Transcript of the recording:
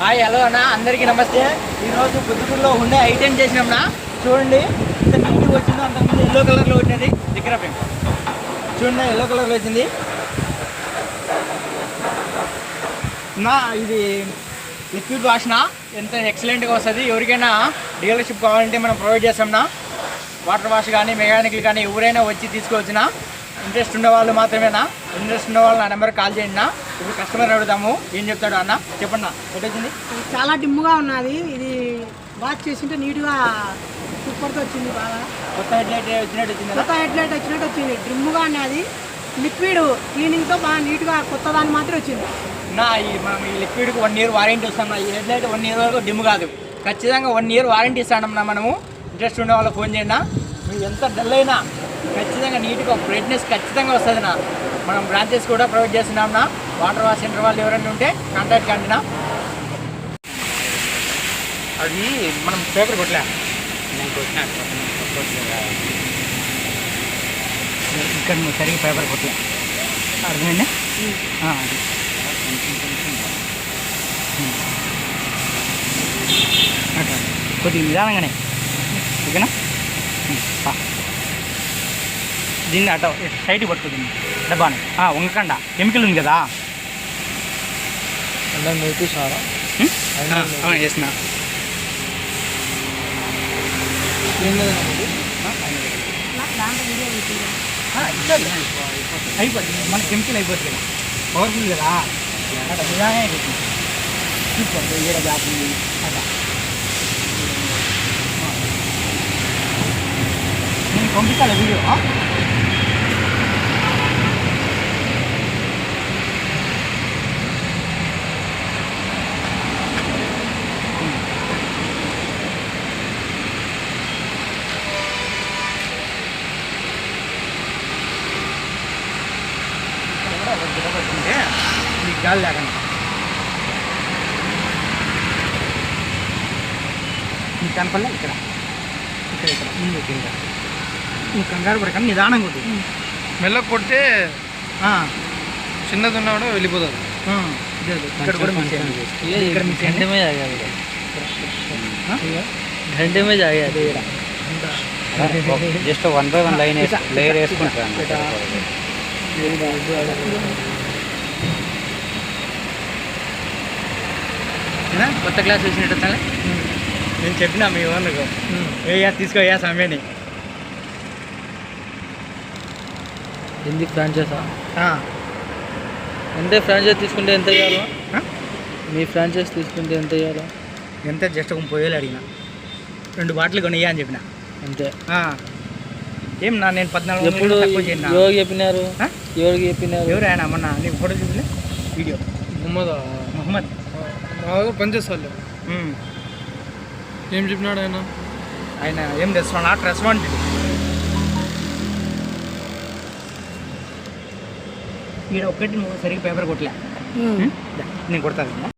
Hi hello అన్న. అందరికీ నమస్తే. ఈరోజు పుత్తూరులో ఉండే ఐటెం చేసినాంనా చూడండి. ఇంత నీట్గా వచ్చిందో అంతకుముందు ఎల్లో కలర్లో వచ్చినది దగ్గర చూడండి ఎల్లో కలర్లో వచ్చింది. నా ఇది లిక్విడ్ వాష్న ఎంత ఎక్సలెంట్గా వస్తుంది. ఎవరికైనా డీలర్షిప్ కావాలంటే మనం ప్రొవైడ్ చేస్తాంనా వాటర్ వాష్ కానీ మెకానికల్ కానీ ఎవరైనా వచ్చి తీసుకోవచ్చునా? ఇంట్రెస్ట్ ఉన్న వాళ్ళు మాత్రమేనా? ఇంట్రెస్ట్ ఉన్న వాళ్ళు నా నెంబర్ కాల్ చేయండి నా ఇప్పుడు కస్టమర్ అడుగుదాము ఏం చెప్తాడు అన్న. చెప్పండి ఎట్టొచ్చింది చాలా డిమ్గా ఉన్నది. ఇది వాచ్ చేసింటే నీట్గా సూపర్తో వచ్చింది బాగా. కొత్త హెడ్లైట్ వచ్చినట్టు వచ్చింది కొత్త హెడ్లైట్ వచ్చినట్టు వచ్చింది. డ్రిమ్గా ఉన్నది. లిక్విడ్ క్లీనింగ్తో బాగా నీట్గా కొత్త దాని మాత్రం వచ్చింది. నా ఈ మనం ఈ లిక్విడ్కి వన్ ఇయర్ వారంటీ ఇస్తాం ఈ హెడ్లైట్ వన్ ఇయర్ వరకు డిమ్ కాదు. ఖచ్చితంగా వన్ ఇయర్ వారంటీ ఇస్తాం మనము. ఇంట్రెస్ట్ ఉన్న వాళ్ళకి ఫోన్ చేయండి మీరు ఎంత డల్ అయినా ఖచ్చితంగా నీట్గా బ్రైట్నెస్ ఖచ్చితంగా వస్తుంది నా. మనం బ్రాంచెస్ కూడా ప్రొవైడ్ చేస్తున్నాం నా. వాటర్ వాష్ సెంటర్ వాళ్ళు ఎవరైనా ఉంటే కాంటాక్ట్ కండి నా. అది మనం పేపర్ కొట్టలే. నేను కొట్టినా. ఇక్కడ నువ్వు సరిగ్గా పేపర్ కొట్టలే. అర్థమైందా? అది. అట్లా. కొద్దిగా నిదానంగానే. ఓకేనా? దీన్ని అట టైట్ పట్టుకుంది డబ్బాని ఆ, వంగకండా కెమికల్ ఉంది కదా చేసిన అయిపోతుంది మన కెమికల్ అయిపోతుంది కదా పవర్ఫుల్ కదా అట్లా నిదానంగా అయిపోతుంది చూసుకోండి ఏడ గ్యాప్ ఉంది అట్లా ఆ. నేను పంపించాలి వీడియో గాలి లేకుండా. ఈ కనపడలే ఇక్కడ. ఇక్కడ ఇక్కడ. ముందు ఇక్కడ ఈ కంగారు పడక నిదానంగా కొట్టి మెల్ల కొడితే చిన్నది ఉన్నాడు వెళ్ళిపోతాడు. ఇక్కడ కూడా just one by one line layer వేసుకుంటాను కొత్త క్లాస్ వేసినట్టు తలే నేను చెప్పినా మీ ఓనర్కు. వేయా తీసుకోయా సమయాన్ని. ఎందుకు ఫ్రాంచైజా అంటే ఫ్రాంచైజ్ తీసుకుంటే ఎంత ఇవ్వాలో? మీ ఫ్రాంచైజ్ తీసుకుంటే ఎంత ఇవ్వాలో ఎంత? జస్ట్ ఒక ముప్పై వేలు అడిగిన. రెండు బాటిల్ కొనియ్యా అని చెప్పిన. అంతే. ఏం నా నేను పద్నాలుగు ఎప్పుడు ఎవరికి చెప్పినారు? ఎవరికి చెప్పినారు? ఎవరు ఆయన? మొన్న నీకు ఫోటో చూపిలే వీడియో. మొహమ్మద్? మొహమ్మద్. మా దగ్గర పనిచేస్తాను. ఏం చెప్పినాడు ఆయన? ఆయన ఏం రెస్పాండ్ నాట్ రెస్పాండ్ ఈడ ఒక్కటి నువ్వు సరిగ్గా పేపర్ కొట్టలే. దా, నేను కొడతాను.